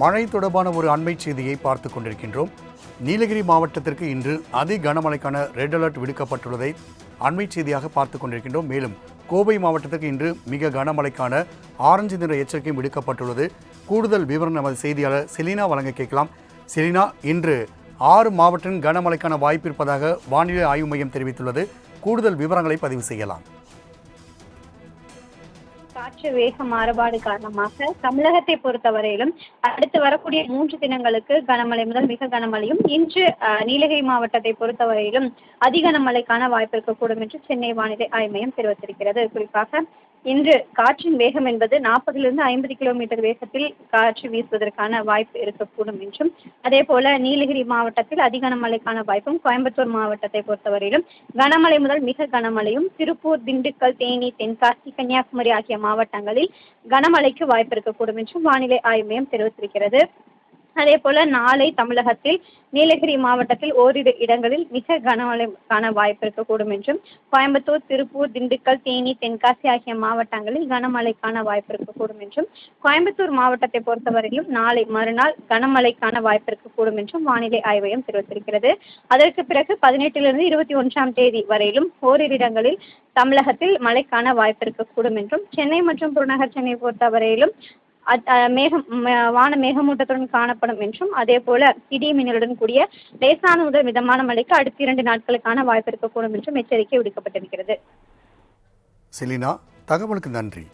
மழை தொடர்பான ஒரு அண்மை செய்தியை பார்த்து கொண்டிருக்கின்றோம். நீலகிரி மாவட்டத்திற்கு இன்று அதி கனமழைக்கான ரெட் அலர்ட் விடுக்கப்பட்டுள்ளதை அண்மை செய்தியாக பார்த்து கொண்டிருக்கின்றோம். மேலும் கோவை மாவட்டத்திற்கு இன்று மிக கனமழைக்கான ஆரஞ்சு நிற எச்சரிக்கையும் விடுக்கப்பட்டுள்ளது. கூடுதல் விவரம் நமது செய்தியாளர் செலினா வழங்க கேட்கலாம். செலினா இன்று ஆறு மாவட்டங்களின் கனமழைக்கான வாய்ப்பு இருப்பதாக வானிலை ஆய்வு மையம் தெரிவித்துள்ளது. கூடுதல் விவரங்களை பதிவு செய்யலாம். காற்று வேக மாறுபாடு காரணமாக தமிழகத்தை பொறுத்தவரையிலும் அடுத்து வரக்கூடிய மூன்று தினங்களுக்கு கனமழை முதல் மிக கனமழையும் இன்று நீலகிரி மாவட்டத்தை பொறுத்தவரையிலும் அதிக கனமழைக்கான வாய்ப்பு இருக்கக்கூடும் என்று சென்னை வானிலை ஆய்வு மையம் தெரிவித்திருக்கிறது. குறிப்பாக இன்று காற்றின் வேகம் என்பது நாற்பதிலிருந்து ஐம்பது கிலோமீட்டர் வேகத்தில் காற்று வீசுவதற்கான வாய்ப்பு இருக்கக்கூடும் என்றும் அதே போல நீலகிரி மாவட்டத்தில் அதி கனமழைக்கான வாய்ப்பும் கோயம்புத்தூர் மாவட்டத்தை பொறுத்தவரையிலும் கனமழை முதல் மிக கனமழையும் திருப்பூர் திண்டுக்கல் தேனி தென்காசி கன்னியாகுமரி ஆகிய மாவட்டங்களில் கனமழைக்கு வாய்ப்பு இருக்கக்கூடும் என்றும் வானிலை ஆய்வு மையம் தெரிவித்திருக்கிறது. அதே போல நாளை தமிழகத்தில் நீலகிரி மாவட்டத்தில் ஓரிரு இடங்களில் மிக கனமழைக்கான வாய்ப்பு இருக்கக்கூடும் என்றும் கோயம்புத்தூர் திருப்பூர் திண்டுக்கல் தேனி தென்காசி ஆகிய மாவட்டங்களில் கனமழைக்கான வாய்ப்பு இருக்கக்கூடும் என்றும் கோயம்புத்தூர் மாவட்டத்தை பொறுத்தவரையிலும் நாளை மறுநாள் கனமழைக்கான வாய்ப்பு இருக்கக்கூடும் என்றும் வானிலை ஆய்வு மையம் தெரிவித்திருக்கிறது. அதற்கு பிறகு பதினெட்டிலிருந்து இருபத்தி ஒன்றாம் தேதி வரையிலும் ஓரிரு இடங்களில் தமிழகத்தில் மழைக்கான வாய்ப்பு இருக்கக்கூடும் என்றும் சென்னை மற்றும் புறநகர் சென்னை பொறுத்தவரையிலும் மேகம் வான மேகமூட்டத்துடன் காணப்படும் என்றும் அதே போல இடி மின்னலுடன் கூடிய லேசான முதல் மிதமான மழைக்கு அடுத்த இரண்டு நாட்களுக்கான வாய்ப்பு இருக்கக்கூடும் என்றும் எச்சரிக்கை விடுக்கப்பட்டிருக்கிறது. செலினா தகவலுக்கு நன்றி.